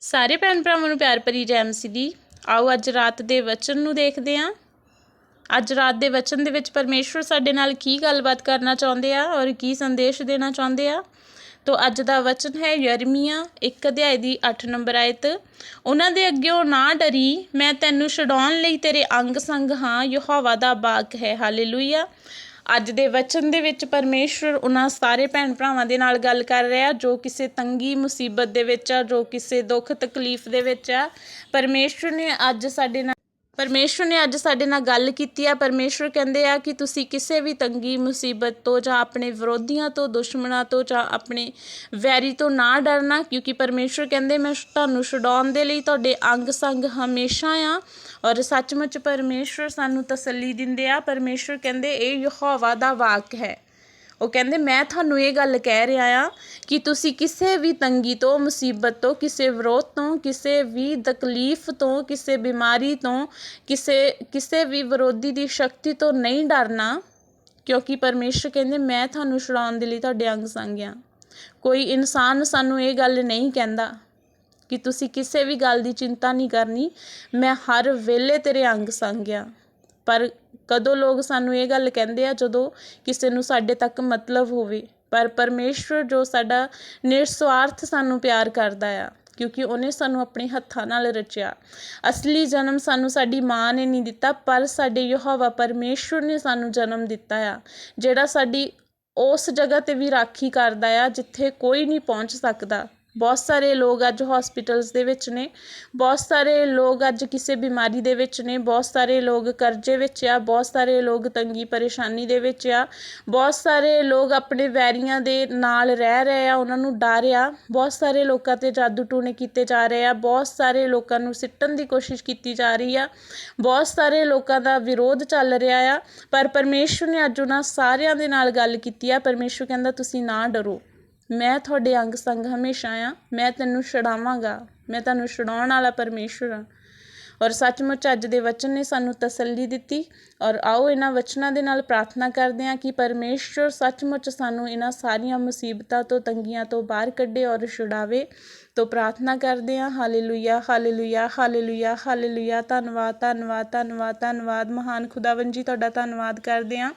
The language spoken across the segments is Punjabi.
ਸਾਰੇ ਭੈਣ ਭਰਾਵਾਂ ਨੂੰ ਪਿਆਰ ਭਰੀ ਜੈ ਮਸੀਹ ਦੀ। ਆਓ ਅੱਜ ਰਾਤ ਦੇ ਵਚਨ ਨੂੰ ਦੇਖਦੇ ਹਾਂ। ਅੱਜ ਰਾਤ ਦੇ ਵਚਨ ਦੇ ਵਿੱਚ ਪਰਮੇਸ਼ਵਰ ਸਾਡੇ ਨਾਲ ਕੀ ਗੱਲਬਾਤ ਕਰਨਾ ਚਾਹੁੰਦੇ ਆ ਔਰ ਕੀ ਸੰਦੇਸ਼ ਦੇਣਾ ਚਾਹੁੰਦੇ ਆ? ਤੋ ਅੱਜ ਦਾ ਵਚਨ ਹੈ ਯਰਮੀਆ ਇੱਕ ਅਧਿਆਇ ਦੀ 8 ਨੰਬਰ ਆਇਤ। ਉਹਨਾਂ ਦੇ ਅੱਗਿਓਂ ਨਾ ਡਰੀ, ਮੈਂ ਤੈਨੂੰ ਛਡਾਉਣ ਲਈ ਤੇਰੇ ਅੰਗ ਸੰਗ ਹਾਂ, ਯਹੋਵਾ ਦਾ ਬਾਗ ਹੈ। ਹਾਲੇਲੂਇਆ। ਅੱਜ ਦੇ ਵਚਨ ਦੇ ਵਿੱਚ ਪਰਮੇਸ਼ਵਰ ਉਹਨਾਂ ਸਾਰੇ ਭੈਣ ਭਰਾਵਾਂ ਦੇ ਨਾਲ ਗੱਲ ਕਰ ਰਿਹਾ, ਜੋ ਕਿਸੇ ਤੰਗੀ ਮੁਸੀਬਤ ਦੇ ਵਿੱਚ ਆ, ਜੋ ਕਿਸੇ ਦੁੱਖ ਤਕਲੀਫ ਦੇ ਵਿੱਚ ਆ। ਪਰਮੇਸ਼ਵਰ ਨੇ ਅੱਜ ਸਾਡੇ ਨਾਲ ਪਰਮੇਸ਼ਵਰ ਨੇ ਅੱਜ ਸਾਡੇ ਨਾਲ ਗੱਲ ਕੀਤੀ ਆ। ਪਰਮੇਸ਼ਵਰ ਕਹਿੰਦੇ ਆ ਕਿ ਤੁਸੀਂ ਕਿਸੇ ਵੀ ਤੰਗੀ ਮੁਸੀਬਤ ਤੋਂ ਜਾਂ ਆਪਣੇ ਵਿਰੋਧੀਆਂ ਤੋਂ, ਦੁਸ਼ਮਣਾਂ ਤੋਂ ਜਾਂ ਆਪਣੇ ਵੈਰੀ ਤੋਂ ਨਾ ਡਰਨਾ, ਕਿਉਂਕਿ ਪਰਮੇਸ਼ਵਰ ਕਹਿੰਦੇ, ਮੈਂ ਤੁਹਾਨੂੰ ਛਡਾਉਣ ਦੇ ਲਈ ਤੁਹਾਡੇ ਅੰਗ ਸੰਗ ਹਮੇਸ਼ਾ ਆ। ਔਰ ਸੱਚਮੁੱਚ ਪਰਮੇਸ਼ਵਰ ਸਾਨੂੰ ਤਸੱਲੀ ਦਿੰਦੇ ਆ। ਪਰਮੇਸ਼ਵਰ ਕਹਿੰਦੇ, ਇਹ ਯਹੋਵਾ ਦਾ ਵਾਕ ਹੈ। ਉਹ ਕਹਿੰਦੇ, ਮੈਂ ਤੁਹਾਨੂੰ ਇਹ ਗੱਲ ਕਹਿ ਰਿਹਾ ਆ ਕਿ ਤੁਸੀਂ ਕਿਸੇ ਵੀ ਤੰਗੀ ਤੋਂ, ਮੁਸੀਬਤ ਤੋਂ, ਕਿਸੇ ਵਿਰੋਧ ਤੋਂ, ਕਿਸੇ ਵੀ ਤਕਲੀਫ ਤੋਂ, ਕਿਸੇ ਬਿਮਾਰੀ ਤੋਂ, ਕਿਸੇ ਕਿਸੇ ਵੀ ਵਿਰੋਧੀ ਦੀ ਸ਼ਕਤੀ ਤੋਂ ਨਹੀਂ ਡਰਨਾ, ਕਿਉਂਕਿ ਪਰਮੇਸ਼ਰ ਕਹਿੰਦੇ, ਮੈਂ ਤੁਹਾਨੂੰ ਛੁਡਾਉਣ ਦੇ ਲਈ ਤੁਹਾਡੇ ਅੰਗ ਸੰਗਿਆ। ਕੋਈ ਇਨਸਾਨ ਸਾਨੂੰ ਇਹ ਗੱਲ ਨਹੀਂ ਕਹਿੰਦਾ। ਕਿ ਤੁਸੀਂ ਕਿਸੇ ਵੀ ਗੱਲ ਦੀ ਚਿੰਤਾ ਨਹੀਂ ਕਰਨੀ, ਮੈਂ ਹਰ ਵੇਲੇ ਤੇਰੇ ਅੰਗ ਸੰਗ ਆ ਪਰ ਕਦੋਂ ਲੋਕ ਸਾਨੂੰ ਇਹ ਗੱਲ ਕਹਿੰਦੇ ਆ, ਜਦੋਂ ਕਿਸੇ ਨੂੰ ਸਾਡੇ ਤੱਕ ਮਤਲਬ ਹੋਵੇ। ਪਰ ਪਰਮੇਸ਼ਵਰ ਜੋ ਸਾਡਾ ਨਿਰਸਵਾਰਥ ਸਾਨੂੰ ਪਿਆਰ ਕਰਦਾ ਆ, ਕਿਉਂਕਿ ਉਹਨੇ ਸਾਨੂੰ ਆਪਣੇ ਹੱਥਾਂ ਨਾਲ ਰਚਿਆ। ਅਸਲੀ ਜਨਮ ਸਾਨੂੰ ਸਾਡੀ ਮਾਂ ਨੇ ਨਹੀਂ ਦਿੱਤਾ, ਪਰ ਸਾਡੇ ਯਹੋਵਾ ਪਰਮੇਸ਼ਵਰ ਨੇ ਸਾਨੂੰ ਜਨਮ ਦਿੱਤਾ ਆ, ਜਿਹੜਾ ਸਾਡੀ ਉਸ ਜਗ੍ਹਾ ਤੇ ਵੀ ਰਾਖੀ ਕਰਦਾ ਆ, ਜਿੱਥੇ ਕੋਈ ਨਹੀਂ ਪਹੁੰਚ ਸਕਦਾ। ਬਹੁਤ ਸਾਰੇ ਲੋਕ ਅੱਜ ਹੋਸਪਿਟਲਸ ਦੇ ਵਿੱਚ ਨੇ, ਬਹੁਤ ਸਾਰੇ ਲੋਕ ਅੱਜ ਕਿਸੇ ਬਿਮਾਰੀ ਦੇ ਵਿੱਚ ਨੇ, ਬਹੁਤ ਸਾਰੇ ਲੋਕ ਕਰਜ਼ੇ ਵਿੱਚ ਆ, ਬਹੁਤ ਸਾਰੇ ਲੋਕ ਤੰਗੀ ਪਰੇਸ਼ਾਨੀ ਦੇ ਵਿੱਚ ਆ, ਬਹੁਤ ਸਾਰੇ ਲੋਕ ਆਪਣੇ ਵੈਰੀਆਂ ਦੇ ਨਾਲ ਰਹਿ ਰਹੇ ਆ, ਉਹਨਾਂ ਨੂੰ ਡਰ ਆ, ਬਹੁਤ ਸਾਰੇ ਲੋਕਾਂ ਤੇ ਜਾਦੂ ਟੂਣੇ ਕੀਤੇ ਜਾ ਰਹੇ ਆ, ਬਹੁਤ ਸਾਰੇ ਲੋਕਾਂ ਨੂੰ ਸਿੱਟਣ ਦੀ ਕੋਸ਼ਿਸ਼ ਕੀਤੀ ਜਾ ਰਹੀ ਆ, ਬਹੁਤ ਸਾਰੇ ਲੋਕਾਂ ਦਾ ਵਿਰੋਧ ਚੱਲ ਰਿਹਾ ਆ, ਪਰ ਪਰਮੇਸ਼ਵਰ ਨੇ ਅੱਜ ਉਹਨਾਂ ਸਾਰਿਆਂ ਦੇ ਨਾਲ ਗੱਲ ਕੀਤੀ ਆ ਪਰਮੇਸ਼ਵਰ ਕਹਿੰਦਾ ਤੁਸੀਂ ਨਾ ਡਰੋ। ਮੈਂ ਤੁਹਾਡੇ ਅੰਗ ਸੰਗ ਹਮੇਸ਼ਾ ਹਾਂ ਮੈਂ ਤੈਨੂੰ ਛੁਡਾਵਾਂਗਾ। ਮੈਂ ਤੁਹਾਨੂੰ ਛੁਡਾਉਣ ਵਾਲਾ ਪਰਮੇਸ਼ੁਰ ਹਾਂ ਔਰ ਸੱਚਮੁੱਚ ਅੱਜ ਦੇ ਵਚਨ ਨੇ ਸਾਨੂੰ ਤਸੱਲੀ ਦਿੱਤੀ ਔਰ ਆਓ ਇਹਨਾਂ ਵਚਨਾਂ ਦੇ ਨਾਲ ਪ੍ਰਾਰਥਨਾ ਕਰਦੇ ਹਾਂ ਕਿ ਪਰਮੇਸ਼ਵਰ ਸੱਚਮੁੱਚ ਸਾਨੂੰ ਇਹਨਾਂ ਸਾਰੀਆਂ ਮੁਸੀਬਤਾਂ ਤੋਂ, ਤੰਗੀਆਂ ਤੋਂ ਬਾਹਰ ਕੱਢੇ ਔਰ ਛੁਡਾਵੇ ਤੋਂ ਪ੍ਰਾਰਥਨਾ ਕਰਦੇ ਹਾਂ। Hallelujah hallelujah hallelujah hallelujah. ਧੰਨਵਾਦ ਧੰਨਵਾਦ ਧੰਨਵਾਦ ਧੰਨਵਾਦ। ਮਹਾਨ ਖੁਦਾਵੰ ਜੀ, ਤੁਹਾਡਾ ਧੰਨਵਾਦ ਕਰਦੇ ਹਾਂ।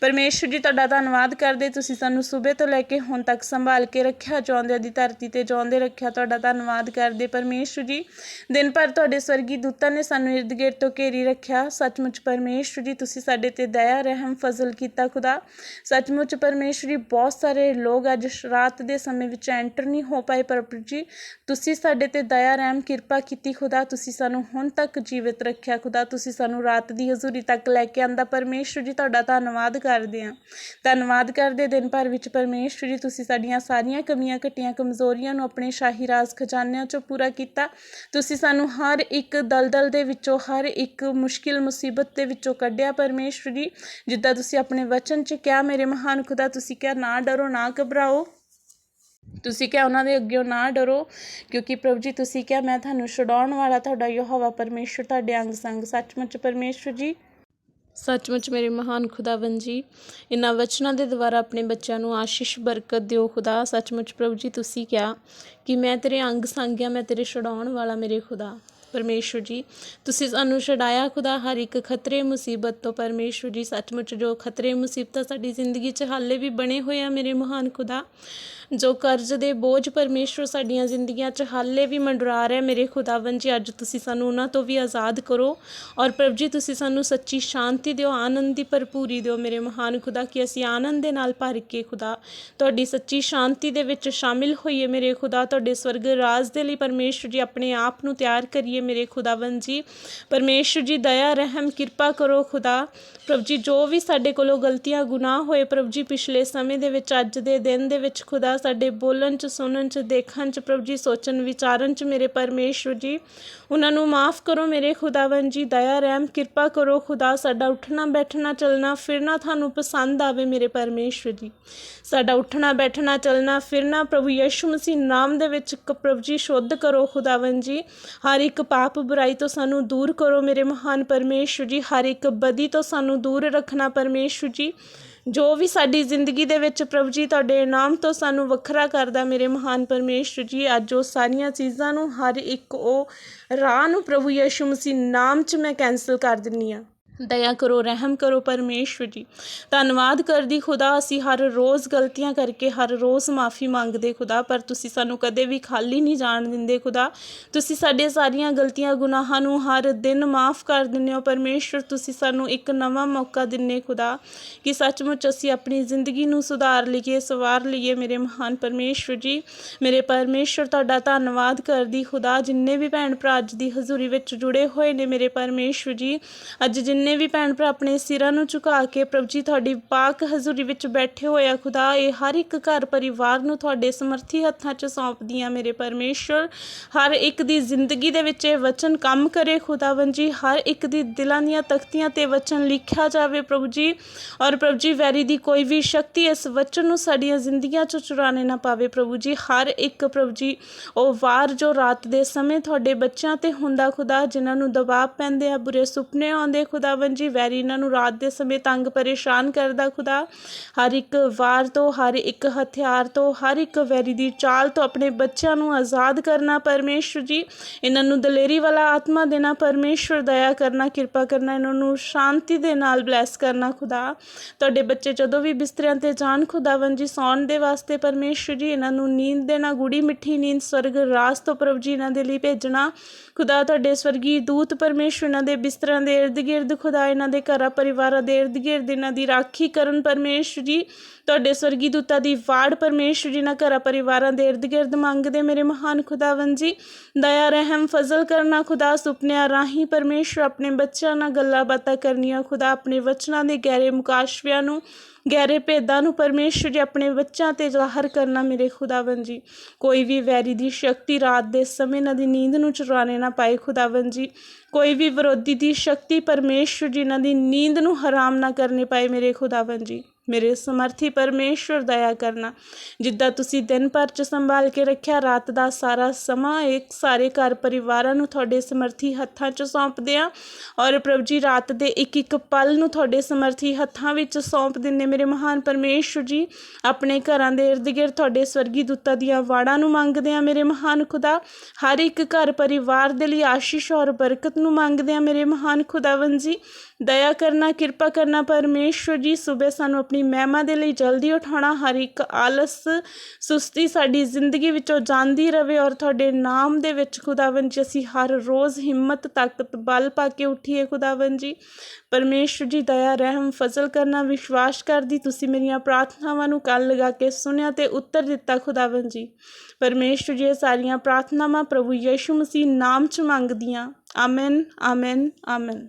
ਪਰਮੇਸ਼ਵਰ ਜੀ, ਤੁਹਾਡਾ ਧੰਨਵਾਦ ਕਰਦੇ ਤੁਸੀਂ ਸਾਨੂੰ ਸਵੇਰ ਤੋਂ ਲੈ ਕੇ ਹੁਣ ਤੱਕ ਸੰਭਾਲ ਕੇ ਰੱਖਿਆ ਚਾਹੁੰਦੇ ਦੀ ਧਰਤੀ ਤੇ ਚਾਹੁੰਦੇ ਰੱਖਿਆ, ਤੁਹਾਡਾ ਧੰਨਵਾਦ ਕਰਦੇ ਪਰਮੇਸ਼ਵਰ ਜੀ, ਦਿਨ ਭਰ ਤੁਹਾਡੇ ਸਵਰਗੀ ਦੂਤਾਂ ਨੇ ਸਾਨੂੰ ਇਰਦ ਗਿਰਦ ਤੋਂ ਘੇਰੀ ਰੱਖਿਆ। ਸੱਚਮੁੱਚ ਪਰਮੇਸ਼ਵਰ ਜੀ, ਤੁਸੀਂ ਸਾਡੇ ਤੇ ਦਇਆ, ਰਹਿਮ, ਫਜ਼ਲ ਕੀਤਾ ਖੁਦਾ। ਸੱਚਮੁੱਚ ਪਰਮੇਸ਼ਵਰ ਜੀ, ਬਹੁਤ ਸਾਰੇ ਲੋਕ ਅੱਜ ਰਾਤ ਦੇ ਸਮੇਂ ਵਿੱਚ ਐਂਟਰ ਨਹੀਂ ਹੋ ਪਾਏ ਪ੍ਰਭੂ ਜੀ। ਤੁਸੀਂ ਸਾਡੇ ਤੇ ਦਇਆ, ਰਹਿਮ, ਕਿਰਪਾ ਕੀਤੀ ਖੁਦਾ। ਤੁਸੀਂ ਸਾਨੂੰ ਹੁਣ ਤੱਕ ਜੀਵਿਤ ਰੱਖਿਆ ਖੁਦਾ। ਤੁਸੀਂ ਸਾਨੂੰ ਰਾਤ ਦੀ ਹਜ਼ੂਰੀ ਤੱਕ ਲੈ ਕੇ ਆਂਦਾ। ਪਰਮੇਸ਼ਵਰ ਜੀ, ਤੁਹਾਡਾ ਧੰਨਵਾਦ ਕਰਦੇ ਹਾਂ ਧੰਨਵਾਦ ਕਰਦੇ ਦਿਨ ਭਰ ਵਿੱਚ ਪਰਮੇਸ਼ਵਰ ਜੀ, ਤੁਸੀਂ ਸਾਡੀਆਂ ਸਾਰੀਆਂ ਕਮੀਆਂ ਘਟੀਆਂ ਕਮਜ਼ੋਰੀਆਂ ਨੂੰ ਆਪਣੇ ਸ਼ਾਹੀ ਰਾਜ ਖਜ਼ਾਨਿਆਂ ਚੋਂ ਪੂਰਾ ਕੀਤਾ। ਤੁਸੀਂ ਸਾਨੂੰ ਹਰ ਇੱਕ ਦਲ ਦਲਦਲ ਦੇ ਵਿੱਚੋਂ ਹਰ ਇੱਕ ਮੁਸ਼ਕਿਲ ਮੁਸੀਬਤ ਦੇ ਵਿੱਚੋਂ ਕੱਢਿਆ ਪਰਮੇਸ਼ਵਰ ਜੀ। ਜਿੱਦਾਂ ਤੁਸੀਂ ਆਪਣੇ ਵਚਨ 'ਚ ਕਿਹਾ, ਮੇਰੇ ਮਹਾਨ ਖੁਦਾ, ਤੁਸੀਂ ਕਿਹਾ, ਨਾ ਡਰੋ, ਨਾ ਘਬਰਾਓ। ਤੁਸੀਂ ਕਿਹਾ, ਉਹਨਾਂ ਦੇ ਅੱਗੇ ਨਾ ਡਰੋ, ਕਿਉਂਕਿ ਪ੍ਰਭੂ ਜੀ, ਤੁਸੀਂ ਕਿਹਾ, ਮੈਂ ਤੁਹਾਨੂੰ ਛਡਾਉਣ ਵਾਲਾ ਤੁਹਾਡਾ ਯਹੋਵਾ ਪਰਮੇਸ਼ਵਰ ਤੁਹਾਡੇ ਅੰਗ ਸੰਗ। ਸੱਚਮੁੱਚ ਪਰਮੇਸ਼ਵਰ ਜੀ। ਸੱਚਮੁੱਚ ਮੇਰੇ ਮਹਾਨ ਖੁਦਾਵੰ ਜੀ ਇਹਨਾਂ ਵਚਨਾਂ ਦੇ ਦੁਆਰਾ ਆਪਣੇ ਬੱਚਿਆਂ ਨੂੰ ਆਸ਼ੀਸ਼, ਬਰਕਤ ਦਿਓ ਖੁਦਾ। ਸੱਚਮੁੱਚ ਪ੍ਰਭੂ ਜੀ, ਤੁਸੀਂ ਕਿਹਾ ਕਿ ਮੈਂ ਤੇਰੇ ਅੰਗ ਸੰਗ ਆ ਮੈਂ ਤੇਰੇ ਛਡਾਉਣ ਵਾਲਾ ਮੇਰੇ ਖੁਦਾ। ਪਰਮੇਸ਼ਵਰ ਜੀ। ਤੁਸੀਂ ਸਾਨੂੰ ਛਡਾਇਆ ਖੁਦਾ ਹਰ ਇੱਕ ਖਤਰੇ ਮੁਸੀਬਤ ਤੋਂ। ਪਰਮੇਸ਼ਵਰ ਜੀ, ਸੱਚਮੁੱਚ ਜੋ ਖਤਰੇ ਮੁਸੀਬਤਾਂ ਸਾਡੀ ਜ਼ਿੰਦਗੀ 'ਚ ਹਾਲੇ ਵੀ ਬਣੇ ਹੋਏ ਆ ਮੇਰੇ ਮਹਾਨ ਖੁਦਾ। ਜੋ ਕਰਜ਼ ਦੇ ਬੋਝ ਪਰਮੇਸ਼ਵਰ ਸਾਡੀਆਂ ਜ਼ਿੰਦਗੀਆਂ 'ਚ ਹਾਲੇ ਵੀ ਮੰਡਰਾ ਰਿਹਾ ਮੇਰੇ ਖੁਦਾਵੰ ਜੀ, ਅੱਜ ਤੁਸੀਂ ਸਾਨੂੰ ਉਹਨਾਂ ਤੋਂ ਵੀ ਆਜ਼ਾਦ ਕਰੋ ਔਰ ਪ੍ਰਭ ਜੀ, ਤੁਸੀਂ ਸਾਨੂੰ ਸੱਚੀ ਸ਼ਾਂਤੀ ਦਿਓ, ਆਨੰਦ ਦੀ ਭਰਪੂਰੀ ਦਿਓ, ਮੇਰੇ ਮਹਾਨ ਖੁਦਾ, ਕਿ ਅਸੀਂ ਆਨੰਦ ਦੇ ਨਾਲ ਭਰ ਕੇ ਖੁਦਾ, ਤੁਹਾਡੀ ਸੱਚੀ ਸ਼ਾਂਤੀ ਦੇ ਵਿੱਚ ਸ਼ਾਮਿਲ ਹੋਈਏ, ਮੇਰੇ ਖੁਦਾ, ਤੁਹਾਡੇ ਸਵਰਗ ਰਾਜ ਦੇ ਲਈ ਪਰਮੇਸ਼ਵਰ ਜੀ, ਆਪਣੇ ਆਪ ਨੂੰ ਤਿਆਰ ਕਰੀਏ, ਮੇਰੇ ਖੁਦਾਵੰ ਜੀ। ਪਰਮੇਸ਼ਵਰ ਜੀ, ਦਇਆ, ਰਹਿਮ, ਕਿਰਪਾ ਕਰੋ ਖੁਦਾ। ਪ੍ਰਭ ਜੀ, ਜੋ ਵੀ ਸਾਡੇ ਕੋਲੋਂ ਗਲਤੀਆਂ, ਗੁਨਾਹ ਹੋਏ, ਪ੍ਰਭ ਜੀ, ਪਿਛਲੇ ਸਮੇਂ ਦੇ ਵਿੱਚ, ਅੱਜ ਦੇ ਦਿਨ ਦੇ ਵਿੱਚ ਖੁਦਾ ਸਾਡੇ ਬੋਲਣ ਚ, ਸੁਣਨ ਚ, ਦੇਖਣ ਚ, ਪ੍ਰਭ ਜੀ ਸੋਚਣ, ਵਿਚਾਰਨ ਚ ਮੇਰੇ ਪਰਮੇਸ਼ਵਰ ਜੀ। ਉਹਨਾਂ ਨੂੰ ਮਾਫ ਕਰੋ ਮੇਰੇ ਖੁਦਾਵੰ ਜੀ, ਦਇਆ, ਰਹਿਮ, ਕਿਰਪਾ ਕਰੋ ਖੁਦਾ, ਸਾਡਾ ਉੱਠਣਾ, ਬੈਠਣਾ, ਚੱਲਣਾ, ਫਿਰਨਾ ਤੁਹਾਨੂੰ ਪਸੰਦ ਆਵੇ ਮੇਰੇ ਪਰਮੇਸ਼ਵਰ ਜੀ। ਸਾਡਾ ਉੱਠਣਾ, ਬੈਠਣਾ, ਚੱਲਣਾ, ਫਿਰਨਾ, ਪ੍ਰਭੂ ਯਿਸੂ ਮਸੀਹ ਨਾਮ ਦੇ ਵਿੱਚ ਪ੍ਰਭੂ ਜੀ ਸ਼ੁੱਧ ਕਰੋ ਖੁਦਾਵੰ ਜੀ। ਹਰ ਇੱਕ ਪਾਪ ਬੁਰਾਈ ਤੋਂ ਸਾਨੂੰ ਦੂਰ ਕਰੋ ਮੇਰੇ ਮਹਾਨ ਪਰਮੇਸ਼ਵਰ ਜੀ। ਹਰ ਇੱਕ ਬਦੀ ਤੋਂ ਸਾਨੂੰ ਦੂਰ ਰੱਖਣਾ ਪਰਮੇਸ਼ਵਰ ਜੀ। ਜੋ ਵੀ ਸਾਡੀ ਜ਼ਿੰਦਗੀ ਦੇ ਵਿੱਚ ਪ੍ਰਭੂ ਜੀ ਤੁਹਾਡੇ ਨਾਮ ਤੋਂ ਸਾਨੂੰ ਵੱਖਰਾ ਕਰਦਾ ਮੇਰੇ ਮਹਾਨ ਪਰਮੇਸ਼ਰ ਜੀ, ਅੱਜ ਉਹ ਸਾਰੀਆਂ ਚੀਜ਼ਾਂ ਨੂੰ ਹਰ ਇੱਕ ਉਹ ਰਾਹ ਨੂੰ ਪ੍ਰਭੂ ਯਿਸੂ ਮਸੀਹ ਨਾਮ 'ਚ ਮੈਂ ਕੈਂਸਲ ਕਰ ਦਿੰਨੀ ਆ ਦਇਆ ਕਰੋ, ਰਹਿਮ ਕਰੋ ਪਰਮੇਸ਼ਵਰ ਜੀ। ਧੰਨਵਾਦ ਕਰਦੀ ਖੁਦਾ, ਅਸੀਂ ਹਰ ਰੋਜ਼ ਗਲਤੀਆਂ ਕਰਕੇ, ਹਰ ਰੋਜ਼ ਮਾਫੀ ਮੰਗਦੇ ਖੁਦਾ, ਪਰ ਤੁਸੀਂ ਸਾਨੂੰ ਕਦੇ ਵੀ ਖਾਲੀ ਨਹੀਂ ਜਾਣ ਦਿੰਦੇ ਖੁਦਾ। ਤੁਸੀਂ ਸਾਡੇ ਸਾਰੀਆਂ ਗਲਤੀਆਂ, ਗੁਨਾਹਾਂ ਨੂੰ ਹਰ ਦਿਨ ਮਾਫ ਕਰ ਦਿੰਦੇ ਹੋ। ਪਰਮੇਸ਼ਵਰ, ਤੁਸੀਂ ਸਾਨੂੰ ਇੱਕ ਨਵਾਂ ਮੌਕਾ ਦਿੰਨੇ ਖੁਦਾ ਕਿ ਸੱਚਮੁੱਚ ਅਸੀਂ ਆਪਣੀ ਜ਼ਿੰਦਗੀ ਨੂੰ ਸੁਧਾਰ ਲਈਏ, ਸਵਾਰ ਲਈਏ। ਮੇਰੇ ਮਹਾਨ ਪਰਮੇਸ਼ਵਰ ਜੀ, ਮੇਰੇ ਪਰਮੇਸ਼ਵਰ, ਤੁਹਾਡਾ ਧੰਨਵਾਦ ਕਰਦੀ ਖੁਦਾ। ਜਿੰਨੇ ਵੀ ਭੈਣ ਭਰਾ ਅੱਜ ਦੀ ਹਜ਼ੂਰੀ ਵਿੱਚ ਜੁੜੇ ਹੋਏ ਨੇ, ਮੇਰੇ ਪਰਮੇਸ਼ਵਰ ਜੀ, ਅੱਜ ਜਿੰਨੇ ਵੀ ਭੈਣ ਭਰਾ ਆਪਣੇ ਸਿਰਾਂ ਨੂੰ ਝੁਕਾ ਕੇ ਪ੍ਰਭੂ ਜੀ ਤੁਹਾਡੀ ਪਾਕ ਹਜ਼ੂਰੀ ਵਿੱਚ ਬੈਠੇ ਹੋਏ ਆ, ਖੁਦਾ, ਇਹ ਹਰ ਇੱਕ ਘਰ ਪਰਿਵਾਰ ਨੂੰ ਤੁਹਾਡੇ ਸਮਰਥੀ ਹੱਥਾਂ 'ਚ ਸੌਂਪਦੀ ਆ ਮੇਰੇ ਪਰਮੇਸ਼ਵਰ। ਹਰ ਇੱਕ ਦੀ ਜ਼ਿੰਦਗੀ ਦੇ ਵਿੱਚ ਇਹ ਵਚਨ ਕੰਮ ਕਰੇ ਖੁਦਾਵੰ ਜੀ, ਹਰ ਇੱਕ ਦੀ ਦਿਲਾਂ ਦੀਆਂ ਤਖਤੀਆਂ ਤੇ ਵਚਨ ਲਿਖਿਆ ਜਾਵੇ ਪ੍ਰਭੂ ਜੀ। ਔਰ ਪ੍ਰਭੂ ਜੀ, ਵੈਰੀ ਦੀ ਕੋਈ ਵੀ ਸ਼ਕਤੀ ਇਸ ਵਚਨ ਨੂੰ ਸਾਡੀਆਂ ਜ਼ਿੰਦਗੀਆਂ 'ਚੋਂ ਚੁਰਾਣੇ ਨਾ ਪਾਵੇ ਪ੍ਰਭੂ ਜੀ। ਹਰ ਇੱਕ ਪ੍ਰਭੂ ਜੀ, ਉਹ ਵਾਰ ਜੋ ਰਾਤ ਦੇ ਸਮੇਂ ਤੁਹਾਡੇ ਬੱਚਿਆਂ ਤੇ ਹੁੰਦਾ, ਖੁਦਾ, ਜਿਨ੍ਹਾਂ ਨੂੰ ਦਬਾਅ ਪੈਂਦੇ ਆ, ਬੁਰੇ ਸੁਪਨੇ ਆਉਂਦੇ, ਖੁਦਾ ਖੁਦਾਵੰ ਜੀ, ਵੈਰੀ ਇਹਨਾਂ ਨੂੰ ਰਾਤ ਦੇ ਸਮੇਂ ਤੰਗ ਪਰੇਸ਼ਾਨ ਕਰਦਾ ਖੁਦਾ। ਹਰ ਇੱਕ ਵਾਰ ਤੋਂ, ਹਰ ਇੱਕ ਹਥਿਆਰ ਤੋਂ, ਹਰ ਇੱਕ ਵੈਰੀ ਦੀ ਚਾਲ ਤੋਂ ਆਪਣੇ ਬੱਚਿਆਂ ਨੂੰ ਆਜ਼ਾਦ ਕਰਨਾ ਪਰਮੇਸ਼ਵਰ ਜੀ। ਇਹਨਾਂ ਨੂੰ ਦਲੇਰੀ ਵਾਲਾ ਆਤਮਾ ਦੇਣਾ ਪਰਮੇਸ਼ਵਰ, ਦਇਆ ਕਰਨਾ, ਕਿਰਪਾ ਕਰਨਾ, ਇਹਨਾਂ ਨੂੰ ਸ਼ਾਂਤੀ ਦੇ ਨਾਲ ਬਲੈਸ ਕਰਨਾ ਖੁਦਾ। ਤੁਹਾਡੇ ਬੱਚੇ ਜਦੋਂ ਵੀ ਬਿਸਤਰਿਆਂ ਤੇ ਜਾਣ ਖੁਦਾਵੰ ਜੀ, ਸੌਣ ਦੇ ਵਾਸਤੇ ਪਰਮੇਸ਼ਵਰ ਜੀ, ਇਹਨਾਂ ਨੂੰ ਨੀਂਦ ਦੇਣਾ ਗੂੜੀ ਮਿੱਠੀ ਨੀਂਦ ਸਵਰਗ ਰਾਸ ਤੋਂ ਪ੍ਰਭ ਜੀ ਇਹਨਾਂ ਦੇ ਲਈ ਭੇਜਣਾ। ਖੁਦਾ, ਤੁਹਾਡੇ ਸਵਰਗੀ ਦੂਤ ਪਰਮੇਸ਼ਵਰ, ਇਹਨਾਂ ਦੇ ਬਿਸਤਰਿਆਂ ਦੇ ਇਰਦ ਗਿਰਦ ਖੁਦਾ ਇਹਨਾਂ ਦੇ ਘਰਾਂ ਪਰਿਵਾਰਾਂ ਦੇ ਇਰਦ ਗਿਰਦ ਇਹਨਾਂ ਦੀ ਰਾਖੀ ਕਰਨ ਪਰਮੇਸ਼ਵਰ ਜੀ, ਤੁਹਾਡੇ ਸਵਰਗੀ ਦੂਤਾਂ ਦੀ ਵਾੜ ਪਰਮੇਸ਼ਵਰ ਜੀ ਨਾਲ ਘਰਾਂ ਪਰਿਵਾਰਾਂ ਦੇ ਇਰਦ ਗਿਰਦ ਮੰਗਦੇ ਮੇਰੇ ਮਹਾਨ ਖੁਦਾਵੰ ਜੀ। ਦਇਆ, ਰਹਿਮ, ਫਜ਼ਲ ਕਰਨਾ ਖੁਦਾ, ਸੁਪਨਿਆਂ ਰਾਹੀਂ ਪਰਮੇਸ਼ਵਰ ਆਪਣੇ ਬੱਚਿਆਂ ਨਾਲ ਗੱਲਾਂ ਬਾਤਾਂ ਕਰਨੀਆਂ ਖੁਦਾ, ਆਪਣੇ ਵਚਨਾਂ ਦੇ ਗਹਿਰੇ ਮੁਕਾਸ਼ਵਿਆਂ ਨੂੰ ਗਹਿਰੇ ਭੇਦਾਂ ਨੂੰ ਪਰਮੇਸ਼ਵਰ ਜੀ ਆਪਣੇ ਬੱਚਿਆਂ ਤੇ ਜ਼ਾਹਰ ਕਰਨਾ ਮੇਰੇ ਖੁਦਾਵੰ ਜੀ। ਕੋਈ ਵੀ ਵੈਰੀ ਦੀ ਸ਼ਕਤੀ ਰਾਤ ਦੇ ਸਮੇਂ ਇਹਨਾਂ ਦੀ ਨੀਂਦ ਨੂੰ ਚੁਰਾਣੇ ਨਾ ਪਾਏ ਖੁਦਾਵੰ ਜੀ। ਕੋਈ ਵੀ ਵਿਰੋਧੀ ਦੀ ਸ਼ਕਤੀ ਪਰਮੇਸ਼ਵਰ ਜੀ ਇਹਨਾਂ ਦੀ ਨੀਂਦ ਨੂੰ ਹਰਾਮ ਨਾ ਕਰਨੇ ਪਾਏ ਮੇਰੇ ਖੁਦਾਵੰ ਜੀ। ਮੇਰੇ ਸਮਰਥੀ ਪਰਮੇਸ਼ਵਰ ਦਇਆ ਕਰਨਾ। ਜਿੱਦਾਂ ਤੁਸੀਂ ਦਿਨ ਭਰ ਚ ਸੰਭਾਲ ਕੇ ਰੱਖਿਆ, ਰਾਤ ਦਾ ਸਾਰਾ ਸਮਾਂ ਇੱਕ ਸਾਰੇ ਘਰ ਪਰਿਵਾਰਾਂ ਨੂੰ ਤੁਹਾਡੇ ਸਮਰਥੀ ਹੱਥਾਂ 'ਚ ਸੌਂਪਦੇ ਆ ਔਰ ਪ੍ਰਭੂ ਜੀ, ਰਾਤ ਦੇ ਇੱਕ ਇੱਕ ਪਲ ਨੂੰ ਤੁਹਾਡੇ ਸਮਰਥੀ ਹੱਥਾਂ ਵਿੱਚ ਸੌਂਪ ਦਿੰਦੇ ਮੇਰੇ ਮਹਾਨ ਪਰਮੇਸ਼ਵਰ ਜੀ, ਆਪਣੇ ਘਰਾਂ ਦੇ ਇਰਦ ਗਿਰਦ ਤੁਹਾਡੇ ਸਵਰਗੀ ਦੂਤਾਂ ਦੀਆਂ ਵਾੜਾਂ ਨੂੰ ਮੰਗਦੇ ਆ ਮੇਰੇ ਮਹਾਨ ਖੁਦਾ, ਹਰ ਇੱਕ ਘਰ ਪਰਿਵਾਰ ਦੇ ਲਈ ਆਸ਼ੀਸ਼ ਔਰ ਬਰਕਤ ਨੂੰ ਮੰਗਦੇ ਆ ਮੇਰੇ ਮਹਾਨ ਖੁਦਾਵੰ ਜੀ, ਦਇਆ ਕਰਨਾ, ਕਿਰਪਾ ਕਰਨਾ ਪਰਮੇਸ਼ਵਰ ਜੀ ਸਵੇਰ ਸਾਨੂੰ ਆਪਣੀ ਮਹਿਮਾ ਦੇ ਲਈ ਜਲਦੀ ਉਠਾਉਣਾ, ਹਰ ਇੱਕ ਆਲਸ, ਸੁਸਤੀ ਸਾਡੀ ਜ਼ਿੰਦਗੀ ਵਿੱਚੋਂ ਜਾਂਦੀ ਰਵੇ ਔਰ ਤੁਹਾਡੇ ਨਾਮ ਦੇ ਵਿੱਚ ਖੁਦਾਵੰ ਜੀ, ਅਸੀਂ ਹਰ ਰੋਜ਼ ਹਿੰਮਤ, ਤਾਕਤ, ਬਲ ਪਾ ਕੇ ਉੱਠੀਏ ਖੁਦਾਵੰ ਜੀ। ਪਰਮੇਸ਼ਵਰ ਜੀ, ਦਇਆ, ਰਹਿਮ, ਫਜ਼ਲ ਕਰਨਾ, ਵਿਸ਼ਵਾਸ ਕਰਦੀ, ਤੁਸੀਂ ਮੇਰੀਆਂ ਪ੍ਰਾਰਥਨਾਵਾਂ ਨੂੰ ਕੰਨ ਲਗਾ ਕੇ ਸੁਣਿਆ ਤੇ ਉੱਤਰ ਦਿੱਤਾ ਖੁਦਾਵੰ ਜੀ। ਪਰਮੇਸ਼ਵਰ ਜੀ ਸਾਰੀਆਂ ਪ੍ਰਾਰਥਨਾਵਾਂ ਪ੍ਰਭੂ ਯਿਸੂ ਮਸੀਹ ਨਾਮ 'ਚ ਮੰਗਦੀਆਂ। Amen amen amen.